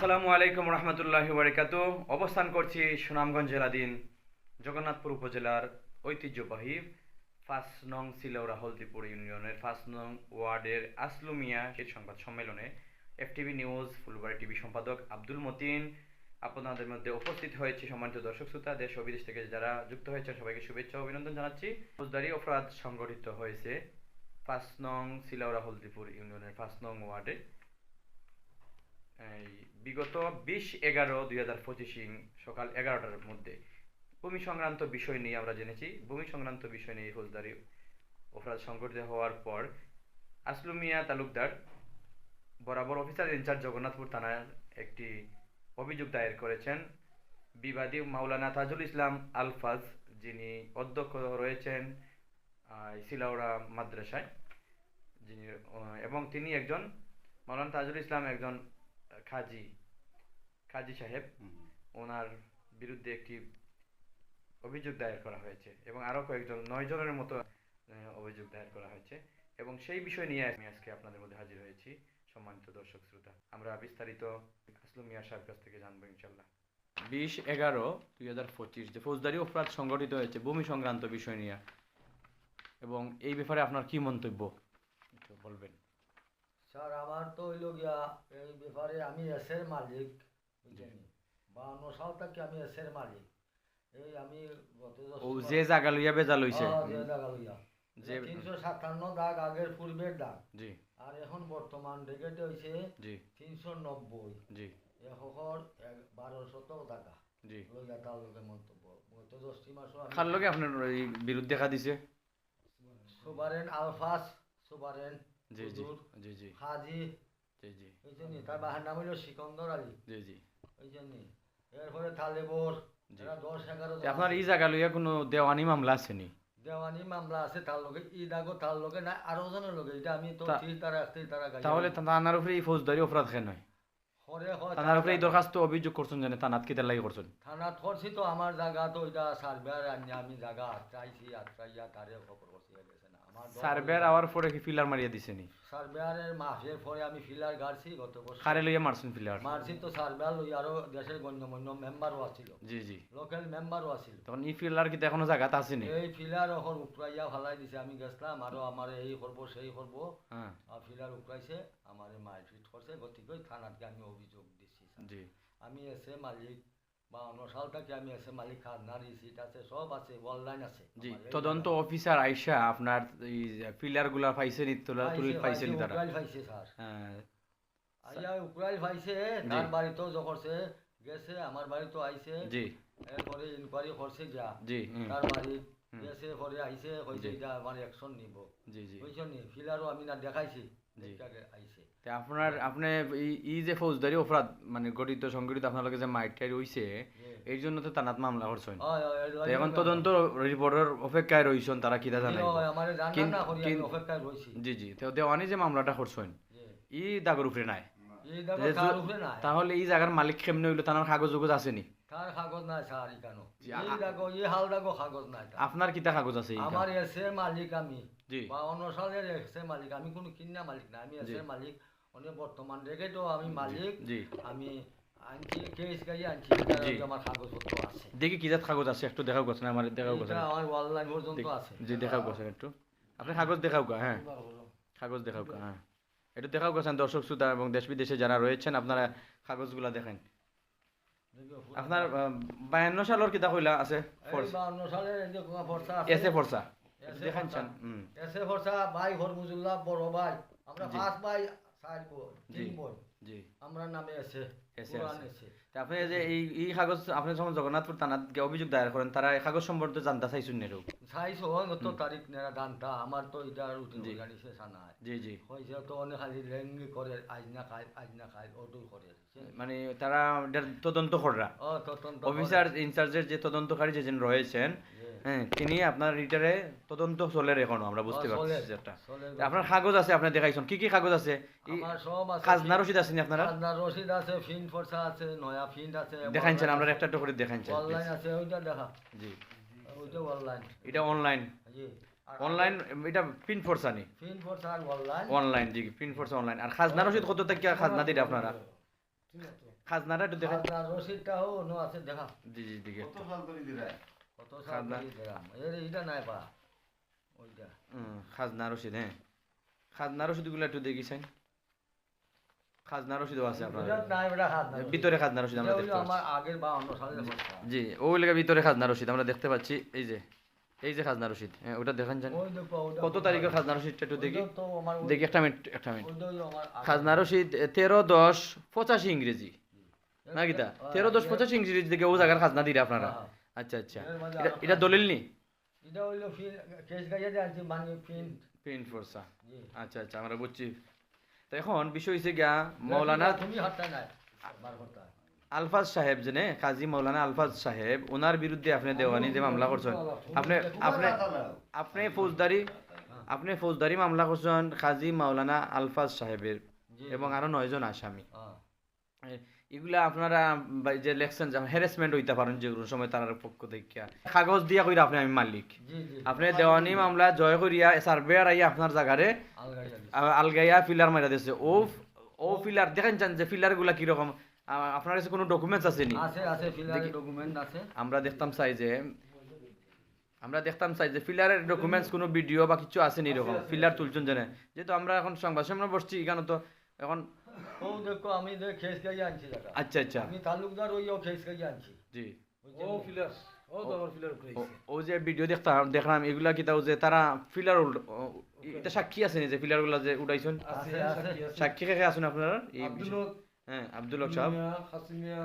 আসসালামু আলাইকুম রহমতুল্লাহ বারিকাত অবস্থান করছি সুনামগঞ্জ জেলাধীন জগন্নাথপুর উপজেলার ঐতিহ্যবাহী ফাঁস নং সিলৌরা হলদিপুর ইউনিয়নের ফাঁস নং ওয়ার্ডের আসলুমিয়া এর সংবাদ সম্মেলনে এফটিভি নিউজ, ফুলবাড়ি টিভি সম্পাদক আব্দুল মতিন আপনাদের মধ্যে উপস্থিত হয়েছে সম্মানিত দর্শক শ্রোতা, দেশ ও বিদেশ থেকে যারা যুক্ত হয়েছেন, সবাইকে শুভেচ্ছা অভিনন্দন জানাচ্ছি। ফৌজদারি অপরাধ সংগঠিত হয়েছে ফাঁস নং সিলৌরা হলদিপুর ইউনিয়নের ফাঁস নং ওয়ার্ডে। বিগত বিশ এগারো দুই হাজার পঁচিশ সকাল এগারোটার মধ্যে ভূমি সংক্রান্ত বিষয় নিয়ে আমরা জেনেছি। ভূমি সংক্রান্ত বিষয় নিয়ে ফৌজদারি অপরাধ সংঘটিত হওয়ার পর আসলু মিয়া তালুকদার বরাবর অফিসার ইনচার্জ জগন্নাথপুর থানার একটি অভিযোগ দায়ের করেছেন। বিবাদী মাওলানা তাজুল ইসলাম আলফাজ যিনি অধ্যক্ষ রয়েছেন আহ, সিলাউড়া মাদ্রাসায়। যিনি এবং তিনি একজন মাওলানা তাজুল ইসলাম একজন খাজি খাজি সাহেব ওনার বিরুদ্ধে একটি অভিযোগ দায়ের করা হয়েছে এবং আরও কয়েকজন নয় জনের মতো অভিযোগ দায়ের করা হয়েছে এবং সেই বিষয় নিয়ে আমি আজকে আপনাদের মধ্যে হাজির হয়েছি সম্মানিত দর্শক শ্রোতা। আমরা বিস্তারিত আসলু মিয়া সাহেব কাছ থেকে জানব ইনশাল্লাহ বিশ এগারো দুই হাজার পঁচিশ যে ফৌজদারি অপরাধ সংগঠিত হয়েছে ভূমি সংক্রান্ত বিষয় নিয়ে। এবং এই ব্যাপারে আপনার কি মন্তব্য? একটু বলবেন। স্যার আমার তো হইল গিয়া এই ব্যাপারে আমি এসের মালিক বাউন্ন সাল থেকে আমি এসের মালিক। এই আমি গত দশ ও যে জায়গা লইয়া বেজা লইছে। যে জায়গা লইয়া। যে তিনশো সাতান্ন দাগ আগের পূর্বের দাগ। জি। আর এখন বর্তমান ডেকেটে হয়েছে জি। তিনশো নব্বই। জি। এখন বারোশত টাকা জি। লইয়া তার লোকে মন্তব্য। দশটি মাসও আমি কার লগে আপনার বিরুদ্ধ দেখা দিছে? সুবারেন আলফাস সুবারেন জি জি জি জি। হাজি জি জি। এই জন্য তার বাহার নাম হইল সিকন্দর আলী। জি জি। এই জন্য এরপরে তালেবর জি। এরা দশ এগারো তে আপনার এই জায়গা লইয়া কোনো দেওয়ানি মামলা আছে নি? দেওয়ানি মামলা আছে তার লগে ঈদ আগো তার লগে না আরও জনের লগে এটা আমি তো তারা তারা তাহলে থানার উপরে এই ফৌজদারি অপরাধ কেন হরে হয়? থানার উপরে এই দরখাস্ত অভিযোগ করছেন জানে থানাত কিতার লাগি করছেন। থানাত করছি তো আমার জায়গা তো এটা সার্ভেয়ার আনি আমি জায়গা আটকাইছি আটকাইয়া তারে খবর করছি না আওয়ার পরে কি ফিলার মারিয়া দিছে নি? সার্ভেয়ারের পরে আমি ফিলার গাড়ছি গত বছর। কারে লইয়া মারছেন ফিলার মারছি তো সার্ভেয়ার লই আরও দেশের গণ্যমান্য মেম্বারও আছিল। জি জি। লোকাল মেম্বারও আছিল। তখন এই ফিলার কি এখনও জায়গাতে আছে নি? এই ফিলার এখন উপরাইয়া ফালাই দিছে আমি গেছিলাম আরও আমার এই করব সেই করব। হ্যাঁ। ফিলার উপরাইছে আমার মারপিট করছে গতিকে থানাতে আমি অভিযোগ দিচ্ছি জি। আমি এসে মালিক বা অন্য সাল থেকে আমি এসে মালিক খাজনার রিসিট আছে সব আছে অনলাইন আছে। জি তদন্ত অফিসার আইসা আপনার এই পাইছে নি তোলা তুলি পাইছে নি তারা? পাইছে স্যার। হ্যাঁ। আইয়া উকরাইল পাইছে তার বাড়িতেও গেছে আমার আইছে। জি। এরপরে ইনকোয়ারি করছে যা জি তার বাড়ি গেছে পরে আইছে কইছে। এটা আমার অ্যাকশন নিব। জি জি। বুঝছ নি? ফিলারও আমি না দেখাইছি। আপনার আপনি এই এই যে ফৌজদারি অপরাধ মানে গঠিত সংগঠিত আপনার যে মাইটাই রইছে জি। এই জন্য তো তানাত মামলা করছেন। হয়, হয়, হয়, এখন তদন্ত রিপোর্টের অপেক্ষায় রইছেন তারা হয়, আমারে জানা জি জি তো দেওয়ানি যে মামলাটা করছেন। ই দাগর উপরে নাই। তাহলে এই জায়গার মালিক কেমনে হইল? তার কাগজ যোগজ আছে নি? তার কাগজ নাই স্যার ইকানো? এই দেখো এই হাল দেখো কাগজ নাই। আপনার কিতা কাগজ আছে? আমার এসে মালিক আমি। বা অন্য সালের এসে মালিক আমি কোনো কিনা মালিক না আমি এসে মালিক অনেক বর্তমান রেখে তো আমি মালিক। আমি দেখি কি জাত কাগজ আছে? একটু দেখাও গেছেন আমার দেখাও এটা আমার অনলাইন পর্যন্ত আছে। জি দেখাও গেছেন একটু। আপনি কাগজ দেখাও হ্যাঁ কাগজ দেখাও হ্যাঁ একটু দেখাও গেছেন দর্শক শ্রোতা এবং দেশ বিদেশে যারা রয়েছেন আপনারা কাগজগুলা দেখেন। আপনার বায়ান্ন সালের কিতা কইলা আছে বায়ান্ন সালের ফর্সা এসে ফর্সা দেখান চান এসে ফর্সা ভাই হরমুজুল্লাহ বড় ভাই আমরা পাঁচ ভাই চার বোন তিন। বোন জি। আমরা নামে এসে এসে কোরআন আছে। আপনি যে এই এই কাগজ আপনি যখন জগন্নাথপুর থানাত অভিযোগ দায়ের করেন তারা এই কাগজ সম্পর্কে জানতে চাইছেন নেরও চাইছো কত তারিখ নেরা দানটা আমার তো এটা রুটিন জি। জি জি। হয়েছে তো অনেক খালি লেঙ্গি করে খাই খাই করে মানে তারা তদন্ত অফিসার ইনচার্জের যে তদন্তকারী যে রয়েছেন হ্যাঁ তিনি আপনার রিটারে তদন্ত চলে এখনও আমরা বুঝতে পারছি যেটা আপনার কাগজ আছে আপনি দেখাইছেন কি কি কাগজ আছে? খাজনা রসিদ আছে নি আপনারা খাজনা রসিদ আছে ফিন ফর্সা আছে নয়া ফিন আছে দেখাইছেন আমরা একটা একটা করে দেখাইছেন অনলাইন আছে ওইটা দেখা। জি। ওইটা অনলাইন। এটা অনলাইন। জি। অনলাইন এটা পিন ফোর্সা নি? ফিন ফর্সা আর অনলাইন। অনলাইন জি পিন ফোর্সা অনলাইন। আর খাজনা রসিদ কত টাকা খাজনা দিতে আপনারা? খাজনাটা একটু দেখেন। খাজনা রসিদটাও অন্য আছে দেখা। জি জি দিকে। কত সাল করে কত খাজনা। রসিদ হ্যাঁ। খাজনা রসিদগুলো একটু দেখিছেন খাজনা রসিদও আছে আপনার। এটা নাই বেটা খাজনা রসিদ। ভিতরে খাজনা রসিদ আমরা দেখতে পাচ্ছি আমার আগের বাউন্ন সালের কথা জি ওই লেগে ভিতরে খাজনা রসিদ আমরা দেখতে পাচ্ছি। এই যে এই যে খাজনা রসিদ হ্যাঁ ওটা দেখেন যান কত তারিখে খাজনা রসিদটা একটু দেখি। দেখি একটা মিনিট একটা মিনিট। খাজনা রসিদ তেরো দশ পঁচাশি ইংরেজি। না গীতা হ্যাঁ, তেরো দশ পঁচাশি ইংরেজি দেখে ও জায়গার খাজনা দিলে আপনারা। হ্যাঁ। আচ্ছা আচ্ছা। এটা এটা দলিল নি? এটা হইল কেস গাইয়া দিয়ে আনছি মানে প্রিন্ট ফোর্সা আচ্ছা আচ্ছা আমরা বুঝছি। তো এখন বিষয় হচ্ছে গিয়া মৌলানা তুমি নাই আলফাজ সাহেব জেনে কাজী মৌলানা আলফাজ সাহেব ওনার বিরুদ্ধে আপনি দেওয়ানি যে মামলা করছেন। আপনি আপনি আপনি ফৌজদারি আপনি ফৌজদারি মামলা করছেন কাজী মাওলানা আলফাজ সাহেবের। এবং আরও নয়জন আসামি। হ্যাঁ। এগুলা আপনারা যে লেখছেন হ্যারাসমেন্ট হইতে পারেন যে কোনো সময় তার পক্ষ থেকে। কাগজ দিয়া কইরা আপনি আমি মালিক। আপনি দেওয়ানি মামলা জয় করিয়া সার্ভেয়ার আইয়া আপনার জায়গারে আলগাইয়া দিছি। আ- আলগাইয়া ফিলার মারা দিয়েছে ও ও ফিলার দেখেন চান যে ফিলারগুলা কীরকম আপনার কাছে কোনো ডকুমেন্টস আছে নি? আছে আছে ফিলারে ডকুমেন্ট আছে। আমরা দেখতাম চাই যে আমরা দেখতাম চাই যে ফিলারের ডকুমেন্টস কোনো ভিডিও বা কিছু আছে নি এরকম? ফিলার তুলছেন জানে যেহেতু আমরা এখন সংবাদ সামনে বসছি এখানে তো এখন ও দেখো আমি দেখ আনছি দাদা। আচ্ছা আচ্ছা। আমি তালুকদার ওইও আনছি। জি। ও ফিলার ও তো ফিলার উপরে ও- ও যে ভিডিও দেখতাম দেখলাম এগুলা কিতাও যে তারা ফিলার এটা সাক্ষী আছে যে ফিলারগুলা যে উঠাইছেন। সাক্ষী কে কে আছেন আপনারা? আব্দুল হ্যাঁ আব্দুল হক সাহেব।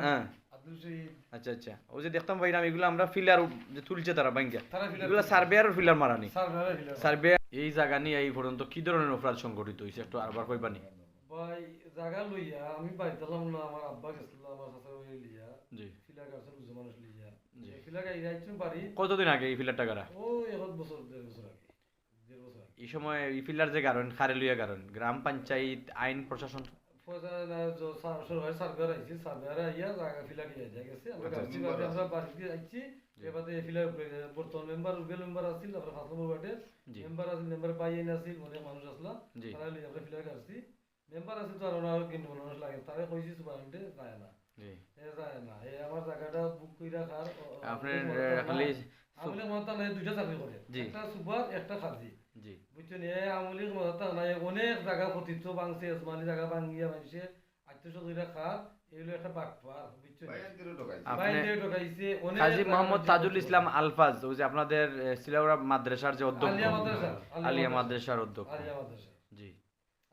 হ্যাঁ। আচ্ছা আচ্ছা। ও যে দেখতাম ভাইরাম এগুলো আমরা ফিলার যে তুলছে তারা ব্যাংকে এগুলো সার্ভেয়ার ফিলার মারানি সার্ভে এই জায়গা নিয়ে এই পর্যন্ত কি ধরনের অপরাধ সংঘটিত হয়েছে একটু আরবার কইবানি ভাই জায়গা লইয়া আমি বাইতালাম না আমার আব্বা গেছিল আমার চাচা ওই লিয়া জি। ফিলার কাছে বুঝে মানুষ লিয়া। জি। ফিলার গাই যাইছুন পারি কতদিন আগে এই ফিলার টাকারা ও এক বছর দেড় বছর আগে বছর এই সময় এই ফিলার যে কারণ খারে লইয়া কারণ গ্রাম পঞ্চায়েত আইন প্রশাসন? সরকারি আইছে সার্ভেয়ার আইয়া জায়গা নিয়ে যায় গেছে আমরা আচ্ছা, member বাদে বাড়িতে আইছি এবারে ফিলার বর্তমান মেম্বার রুবেল মেম্বার আছিল আমরা জি। মেম্বার আছিল মেম্বার বাইন আছিল অনেক মানুষ আসলা তারা আমরা ফিলার কাটছি মেম্বার আছে তো আর ওনার কিন্তু মানুষ লাগে। তারে কইছি সুপারিনটে যায় না। অনেক জায়গা আসমানি মানুষে আপনাদের মাদ্রাসার যে অধ্যক্ষ। আলিয়া মাদ্রাসা আলিয়া মাদ্রাসার অধ্যক্ষ।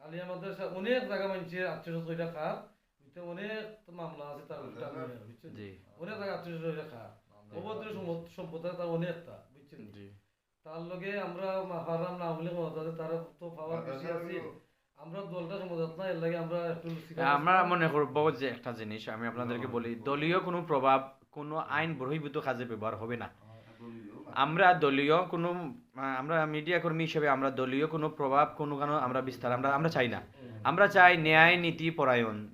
আলিয়া মাদ্রাসা অনেক জায়গা আত্মীয় কইরা খার বুঝছেন অনেক মামলা আছে তার উল্টা বুঝছেন? জি। অনেক জায়গা আত্মীয় কইরা খার অভদ্র সম্পদ- সম্পদ তার অনেকটা বুঝছেন? জি। তার লগে আমরা হারাম না মদত তার তো পাওয়ার বেশি আছে। আমরা দলটা মদত না এর লাগে আমরা একটু আমরা মনে করব যে একটা জিনিস আমি আপনাদেরকে বলি দলীয় কোনো প্রভাব কোনো আইন বহির্ভূত কাজে ব্যবহার হবে না। আমরা দলীয় কোনো আমরা মিডিয়া কর্মী হিসেবে আমরা দলীয় কোনো প্রভাব কোনো কোনো আমরা বিস্তার আমরা আমরা চাই না। আমরা চাই ন্যায় নীতি পরায়ণ।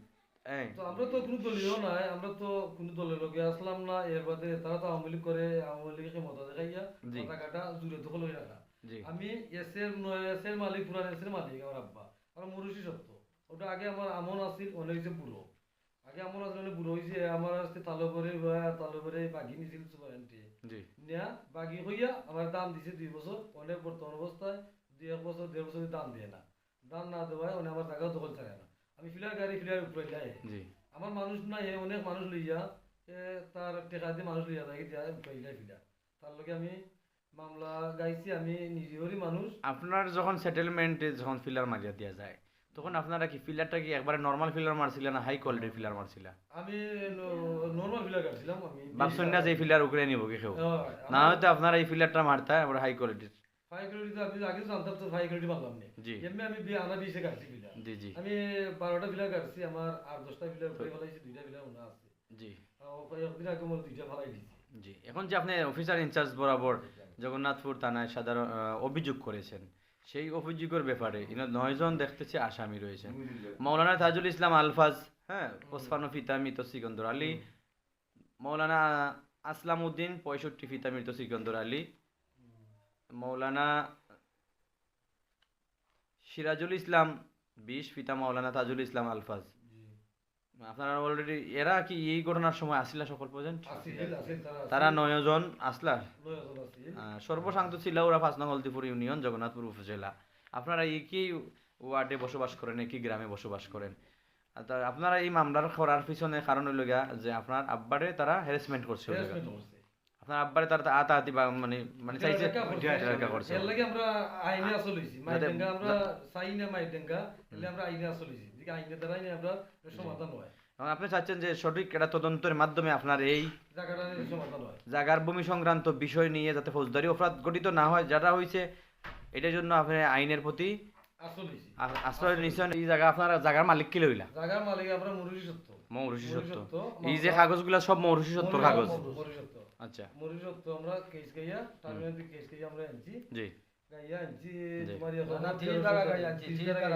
তো আমরা তো কোনো দলীয় নাই আমরা তো কোনো দলের লগে আসলাম না এর বাদে তারা তো আওয়ামী লীগ করে আওয়ামী দেখাইয়া জি। টাকাটা জুড়ে দখল হয়ে রাখা। আমি এসের নয় এসের মালিক পুরান এসের মালিক আমার আব্বা। আমার মুরুষি সত্য। ওটা আগে আমার আমন আছিল অনেক হয়েছে বুড়ো। আগে আমন আসলে অনেক বুড়ো হয়েছে আমার আসতে তালো করে তালো করে বাঘি নিছিল সুপারেন্টে জি নেয়া বাকি হইয়া আমার দাম দিছে দুই বছর অনেক বর্তমান অবস্থায় দুই এক বছর দেড় বছর দাম দিয়ে না। দাম না দেওয়ায় অনেক আমার জায়গা দখল থাকে না। আমি ফিলার গাড়ি ফিলার উপরে যায় জি। আমার মানুষ নাই হে অনেক মানুষ লইয়া এ তার টেকা দিয়ে মানুষ লইয়া যায় যায় উপরে যায় ফিলার তার লগে আমি মামলা গাইছি আমি নিজেরই মানুষ। আপনার যখন সেটেলমেন্টে যখন ফিলার মারিয়া দেওয়া যায় তখন আপনারা কি ফিলারটা কি একবারে নর্মাল ফিলার মারছিলেন না হাই কোয়ালিটির ফিলার মারছিলা আমি নর্মাল ফিলার কাটছিলাম আমি ভাবছেন না যে ফিলার উকরে নিব কি কেউ? না হয়তো আপনারা এই ফিলারটা মারতে এবার হাই কোয়ালিটির ফাইভ কিলোমিটার আমি আগে জানতাম তো ফাইভ কিলোমিটার মারলাম নি। জি। এমনি আমি আনা বিশে কাটছি ফিলার জি জি। আমি বারোটা ফিলার কাটছি আমার আর দশটা ফিলার উপরে ফেলাইছি দুইটা ফিলার ওনা আছে। জি। একদিন আগে মোর দুইটা ফালাই দিছি। জি। এখন যে আপনি অফিসার ইনচার্জ বরাবর জগন্নাথপুর থানায় সাধারণ অভিযোগ করেছেন সেই অভিযোগের ব্যাপারে। ইনো নয়জন দেখতেছে আসামি রয়েছেন মৌলানা তাজুল ইসলাম আলফাজ হ্যাঁ ওসফানো ফিতা মৃত সিকন্দর আলী। মৌলানা আসলাম উদ্দিন পঁয়ষট্টি ফিতা মৃত সিকন্দর আলী। মৌলানা সিরাজুল ইসলাম বিশ ফিতা মৌলানা তাজুল ইসলাম আলফাজ। আপনারা অলরেডি এরা কি এই ঘটনার সময় আসিলা সকল পর্যন্ত? তারা নয় নয়জন আসলা? সর্বশান্ত ছিল ওরা পাঁচ নং হলদিপুর ইউনিয়ন জগন্নাথপুর উপজেলা। আপনারা এই কি ওয়ার্ডে বসবাস করেন একই গ্রামে বসবাস করেন? আপনারা এই মামলার করার পিছনে কারণ হইল যে আপনার আব্বারে তারা হ্যারাসমেন্ট করছে। আপনার আব্বারে তারা আতাহাতি বা মানে মানে চাইছে। টেরাকা করছে। এর লাগি আমরা আইনে আসল হইছি। মাইডেঙ্গা আমরা চাই না মাইডেঙ্গা এলে আমরা আইনে আসল হইছি। দিকে আইনে দ্বারাই আমরা সমাধান হয়। এখন আপনি চাচ্ছেন যে সঠিক একটা তদন্তের মাধ্যমে আপনার এই জাগার ভূমি সংক্রান্ত বিষয় নিয়ে যাতে ফৌজদারি অপরাধ গঠিত না হয় যেটা হয়েছে এটার জন্য আপনি আইনের প্রতি আশ্রয় নিশ্চয় এই জায়গা আপনার জাগার মালিক কি লইলা? জায়গার মালিক আমরা মুরুষি সত্য। মৌরুষি সত্য। সত্য, এই যে কাগজগুলো সব মৌরুষি সত্য কাগজ। আচ্ছা। আমরা কেস গাইয়া টার্মিনাল কেস গাইয়া আমরা আনছি। জি। গাইয়া আনছি তোমার না, না, টাকা গাইয়া আনছি, টাকা।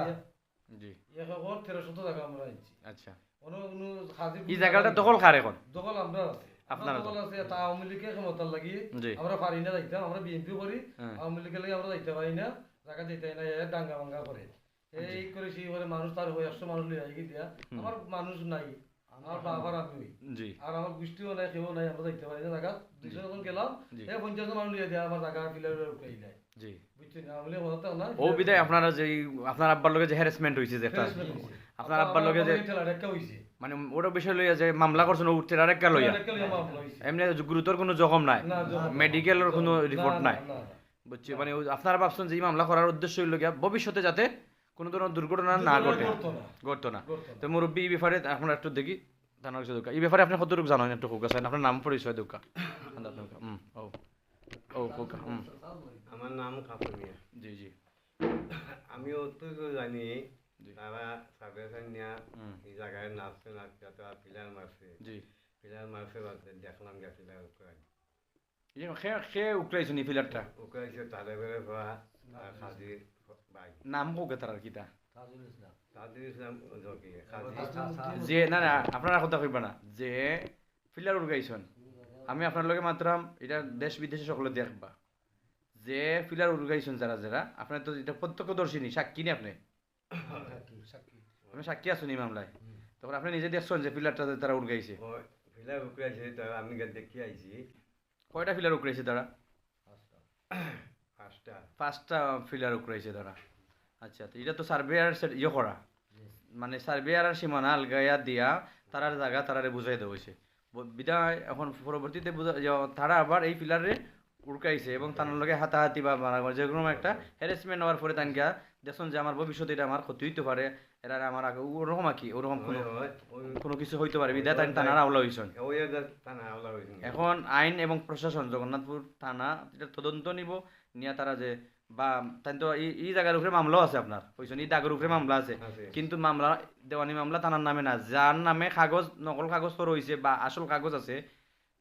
জি। এক একর তেরোশত টাকা আমরা আনছি। আচ্ছা। অন্য কোনো হাজির এই জায়গাটা দখল খার এখন? দখল আমরা আছে। আপনারা দখল আছে তা আওয়ামী লীগের ক্ষমতার লাগি জি। আমরা পারি না যাইতাম আমরা বিএনপি করি হ্যাঁ। আওয়ামী লীগের লাগি আমরা যাইতে পারি না জায়গা যেতে না এ ডাঙ্গা ভাঙ্গা করে। এই করে সেই করে মানুষ তার হয়ে একশো মানুষ লিয়ে দিয়া। আমার মানুষ নাই। আমার বাবার আমি জি। আর আমার গোষ্ঠীও নাই কেউ নাই আমরা যাইতে পারি না জায়গা দুইশো যখন গেলাম। এই পঞ্চাশ জন মানুষ লিয়ে দেয় আমার জায়গা ফিলার উঠাই দেয় জি। বুঝছেন আওয়ামী লীগ হতে না ও বিদায় আপনারা যে আপনার আব্বার লগে যে হ্যারাসমেন্ট হয়েছে যে একটা আপনার আব্বার লগে যে হইছে মানে ওটা বিষয় লইয়া যে মামলা করছেন ও উঠতে আরেকটা লইয়া হইছে এমনি গুরুতর কোনো জখম নাই মেডিকেলের কোনো রিপোর্ট নাই। বুঝছি মানে আপনারা ভাবছেন যে এই মামলা করার উদ্দেশ্য হইল গিয়া ভবিষ্যতে যাতে কোনো ধরনের দুর্ঘটনা না ঘটে। ঘটতো না। তো মুরব্বী এই ব্যাপারে আপনার একটু দেখি জানার কিছু দোকা এই ব্যাপারে আপনি কতটুকু জানেন একটু কোকা চাই আপনার নাম পরিচয় দোকা হুম ও ও হুম। আমার নাম কাপুর মিয়া। জি জি। আমি অতটুকু জানি। তারা সাবেখান নিয়া এই জায়গায় নাচতে নাচতে তারা পিলার মারছে। জি। পিলার মারছে বাদে দেখলাম গিয়া পিলার উকরাই ইয়ে, খে খে উকলাইছো নি ফিলারটা উকরাইছে তাদের বেড়ে পড়া যে না না আপনারা কথা কইবা না যে ফিলার উড়গাইছন আমি আপনার লগে মাত্রাম এটা দেশ বিদেশে সকলে দেখবা যে ফিলার উড়গাইছন যারা যারা আপনার তো এটা প্রত্যক্ষদর্শিনী সাক্ষী নি আপনি? আপনি সাক্ষী আছেন এই মামলায় তখন আপনি নিজে দেখছেন যে ফিলারটা তারা উড়গাইছে পিলার উকরাইছে তারা আমি দেখি আইছি কয়টা ফিলার উকরাইছে তারা পাঁচটা। ফিলার উকরাইছে তারা। আচ্ছা তো এটা তো সার্ভেয়ার ইয়ে করা। মানে সার্ভেয়ার আর সীমানা আলগাইয়া দিয়া তারার জায়গা তারারে বুঝাই দেওয়া বিদায় এখন পরবর্তীতে তারা আবার এই ফিলারে উড়কাইছে এবং তার লগে হাতাহাতি বা মারামারি যে কোনো একটা হ্যারাসমেন্ট হওয়ার পরে তানকা দেখুন যে আমার ভবিষ্যতে এটা আমার ক্ষতি হইতে পারে। এরা আমার আগে ওরকম আর কি ওরকম কোনো কোনো কিছু হইতে পারে। বিদায় তান তানারা আওলা হয়েছেন এখন আইন এবং প্রশাসন জগন্নাথপুর থানা এটা তদন্ত নিব। নিয়ে তারা যে বা তাই তো এই এই জায়গার উপরে মামলাও আছে আপনার কইছেন এই দাগের উপরে মামলা আছে। কিন্তু মামলা দেওয়ানি মামলা থানার নামে না। যার নামে কাগজ নকল কাগজ তো রয়েছে বা আসল কাগজ আছে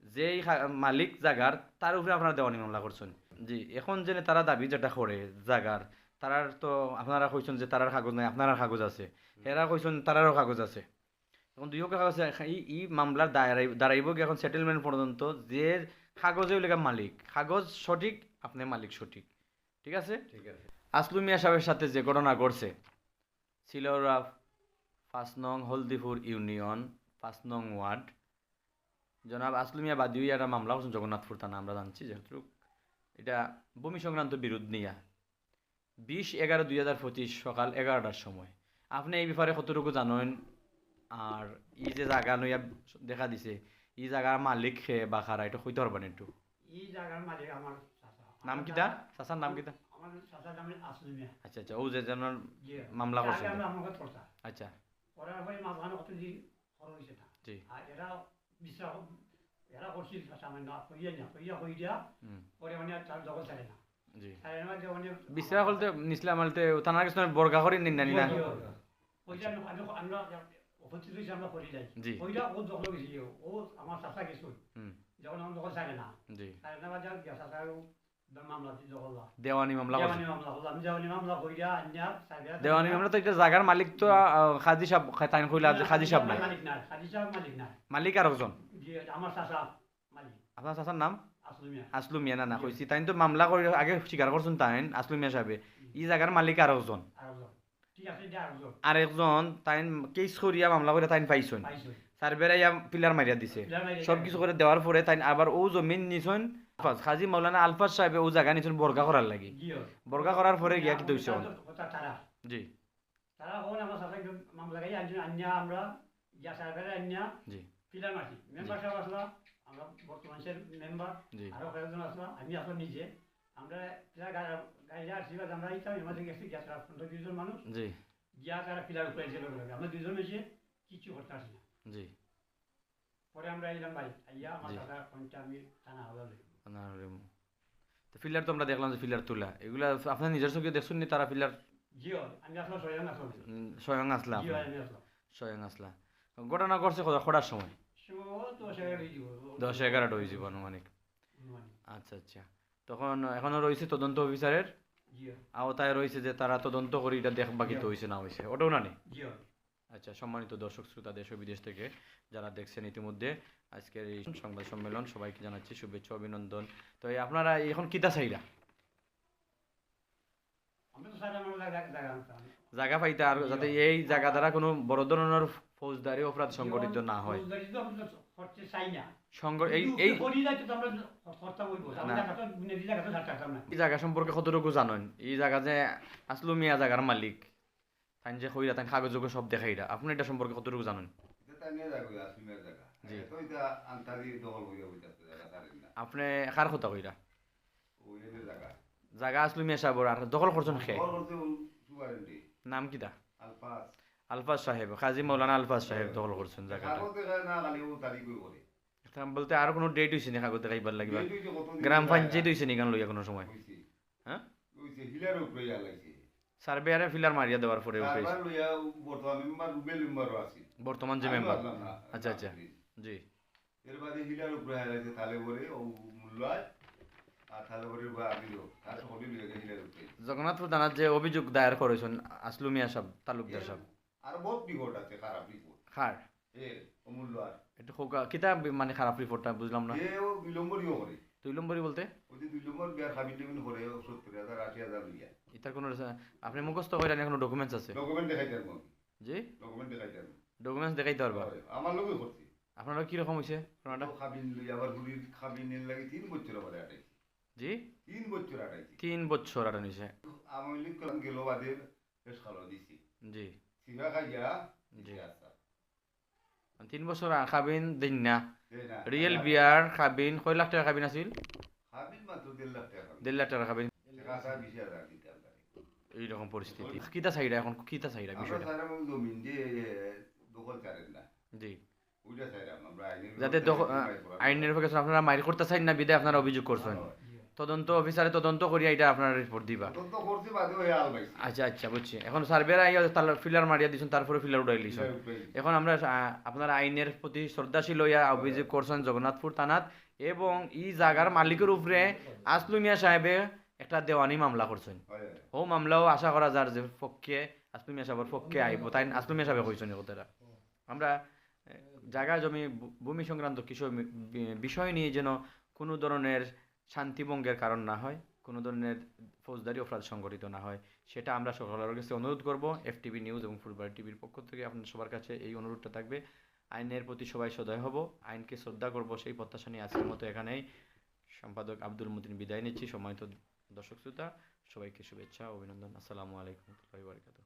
যেই খা- মালিক জাগার তার উপরে আপনারা দেওয়ানি মামলা করছেন জি এখন যে তারা দাবি যেটা করে জাগার তারার তো আপনারা কইছেন যে তারার কাগজ নাই আপনার কাগজ আছে। এরা কইছেন তারারও কাগজ আছে। এখন দুই কাগজ আছে। এই ই মামলার দাঁড়াই দাঁড়াইব কি এখন সেটেলমেন্ট পর্যন্ত যে কাগজে লেখা মালিক কাগজ সঠিক আপনি মালিক সঠিক। ঠিক আছে? ঠিক আছে। আসলু মিয়া সাহেবের সাথে যে ঘটনা ঘটছে সিলরা পাঁচ নং হলদিপুর ইউনিয়ন পাঁচ নং ওয়ার্ড। জনাব আসলু মিয়া বাদিও একটা মামলা করছেন জগন্নাথপুর থানা আমরা জানছি যেহেতু এটা ভূমি সংক্রান্ত বিরোধ নিয়া। বিশ এগারো দুই হাজার পঁচিশ সকাল এগারোটার সময়। আপনি এই ব্যাপারে কতটুকু জানেন? আর ই যে জায়গা নইয়া দেখা দিছে ই জায়গার মালিক বা খারা এটা কইতে পারবেন একটু? এই জায়গার মালিক আমার নাম কিতা আমার চাচার নাম আসলে মিয়া আচ্ছা আচ্ছা ও যে যেন জি মামলা পড়তা আচ্ছা। না জি। এরা করছিল মানে না কইয়া না কইয়া কই দিয়া। পরে মানে তার জগৎ ছাড়ে না। না যে মানে বিশ্রা বলতে নিসলাম বলতে থানার কিছু বর্গা করি নিন না নিনা আমরা উপস্থিত হয়েছি আমরা করি যাই। ওইটা ও দখল গেছি ও আমার চাচা গেছিল। হুম যখন আমার ছাড়ে না। জি। ছাড়ে না বাজার গিয়া দেওয়ানি মামলা দেওয়ানি মামলা তো এটা জায়গার মালিক তো খাজি সাহেব তাইন কইলা যে খাজি সাহেব নাই। মালিক আর একজন? আমার চাচা আপনার চাচার নাম? আসলে আসলু মিয়া না না কইছি। তাইন তো মামলা করে আগে স্বীকার করছেন তাইন আসলু মিয়া সাহেবে ই জায়গার মালিক আর একজন? আর একজন। তাইন কেস করিয়া মামলা করে তাইন পাইছন। পাইছো সার্ভেরাইয়া পিলার মারিয়া দিছে। সব কিছু করে দেওয়ার পরে তাই আবার ও জমিন নিছন। খাজি মৌলানা আলফাজ সাহেব ও জায়গা নিছন বর্গা করার লাগি। গিয়ে বর্গা করার পরে গিয়া কি তারা জি। তারা হল আমার সাথে মামলা গাই আনছেন আন্যা আমরা ইয়া সাহেবের আন্যা জি। ফিলার মাটি মেম্বার সাহেব আসলা আমরা বর্তমান সে মেম্বার আরও কয়েকজন আসলা আমি আসলাম নিজে। আমরা গাড়িটা আসছি বা আমরা ইতাম এমার্জেন্সি গেছি গিয়া তারা পনেরো দুইজন মানুষ। জি। গিয়া তারা ফিলার উপরে এসে আমরা দুইজন এসে কিছু করতে আসি না। জি। পরে আমরা এলাম ভাই আইয়া আমার দাদা কোনটা আমি থানা হলো তো ফিলার তো আমরা দেখলাম যে ফিলার তোলা। এগুলা আপনার নিজের চোখে দেখছেন নি তারা উম, স্বয়ং আসলা আসলাম। স্বয়ং আসলা। ঘটনা করছে খোড়ার সময়। হয়ে দশ এগারোটা হয়েছে আনুমানিক। আচ্ছা আচ্ছা। তখন এখনও রয়েছে তদন্ত অফিসারের? আওতায় রয়েছে যে তারা তদন্ত করে এটা দেখবা কি তো হয়েছে না হয়েছে। ওটাও না নেই? আচ্ছা সম্মানিত দর্শক শ্রোতা দেশ ও বিদেশ থেকে যারা দেখছেন ইতিমধ্যে আজকের এই সংবাদ সম্মেলন সবাইকে জানাচ্ছি শুভেচ্ছা অভিনন্দন। তো এই আপনারা এখন কিতা স্যার আমরা জায়গা পাইতে আর যাতে এই জায়গা দ্বারা কোনো বড় ধরনের ফৌজদারি অপরাধ সংগঠিত না হয়। এই জায়গা সম্পর্কে কতটুকু জানেন? এই জায়গা যে আসলো মিয়া জায়গার মালিক। তাই যে কইরা তাই কাগজ যোগ্য সব দেখাইরা। আপনি এটা সম্পর্কে কতটুকু জানেন? আপনি কার কথা কইরা? জায়গা। আসলো মিয়া সাহেবর আর দখল করছেন খে নাম কিটা আলফাজ। সাহেব কাজী মৌলানা আলফাজ সাহেব দখল করছেন জায়গাটা। বলতে আর কোনো ডেট হইছে নি কাগজ দেখাইবার লাগিবা গ্রাম পঞ্চায়েত হইছে নি গান লইয়া কোনো সময়। হ্যাঁ? হইছে, হিলার উপরে লাগছে। সার্ভে আরে ফিলার মারিয়া দেওয়ার পরে লইয়া বর্তমান যে মেম্বার আচ্ছা, আচ্ছা। জি। এর বাদে হিলার উপরে হারা লাগছে, তাহলে পরে ও মূল্যায়, আর তাহলে পরে বা আমিও, তার সকলে লইয়া গেছে হিলার উপরে। জগন্নাথপুর থানার যে অভিযোগ দায়ের করেছেন আসলু মিয়া সাহেব তালুকদার সাহেব। আর বহুত রিপোর্ট আছে খারাপ রিপোর্ট খার? এর অমূল্য আর খোকা কিতা মানে খারাপ রিপোর্টটা বুঝলাম না। এও বিলম্বরিও করে দুই নম্বরই বলতে? দুই নম্বর বিয়ার খাবিন টেবিন করে সত্তর হাজার আশি হাজার লইয়া। ইতার কোনো আপনি মুখস্থ করেন কোনো ডকুমেন্টস আছে? ডকুমেন্ট জি? ডকুমেন্ট ডকুমেন্টস পারবা। আমার লোকই করছি। আপনারা খাবিন আবার গুড়ির খাবিনের লাগে তিন বছর আটাইছি। জি? তিন বছর আটাইছি। তিন বছর আটা নিছে আমি লিখ করলাম গেল বাদে বেশ খালো দিছি। জি। সিভা খাইয়া জি। আচ্ছা। তিন বছর খাবিন দিন না। রিয়েল বিয়ার খাবিন কয় লাখ টাকা খাবিন আছিল দেড় লাখ টাকা খাবিন এইরকম পরিস্থিতি কিতা চাহিদা এখন কিতা আমরা বিষয়টা জি যাতে আইনের আপনারা মাইর করতে চাই না বিদায় আপনারা অভিযোগ করছেন। তদন্ত অফিসারে তদন্ত করিয়া এটা আপনারা রিপোর্ট দিবা। আচ্ছা আচ্ছা বুঝছি। এখন সার্ভেরা আইয়া তার ফিলার মারিয়া দিছেন তারপরে ফিলার উঠাই দিছেন এখন আমরা আপনার আইনের প্রতি শ্রদ্ধাশীল হইয়া অভিযোগ করছেন জগন্নাথপুর থানাত এবং ই জাগার মালিকের উপরে আসলু মিয়া সাহেবে একটা দেওয়ানি মামলা করছেন। ও মামলাও আশা করা যার যে পক্ষে আসলু মিয়া সাহেবের পক্ষে আইব। তাই আসলু মিয়া সাহেবে কইছেন কথাটা। আমরা জায়গা জমি ভূমি সংক্রান্ত কিছু বিষয় নিয়ে যেন কোনো ধরনের শান্তিভঙ্গের কারণ না হয়, কোনো ধরনের ফৌজদারি অপরাধ সংগঠিত না হয়, সেটা আমরা সকলের কাছে অনুরোধ করব। এফটিভি নিউজ এবং ফুটবল টিভির পক্ষ থেকে আপনার সবার কাছে এই অনুরোধটা থাকবে। আইনের প্রতি সবাই সদয় হব। আইনকে শ্রদ্ধা করব, সেই প্রত্যাশা নিয়ে আজকের মতো এখানেই। সম্পাদক আব্দুল মতিন বিদায় নিচ্ছি। সম্মানিত দর্শক শ্রোতা, সবাইকে শুভেচ্ছা অভিনন্দন। আসসালামু আলাইকুম বারাকাতুহু।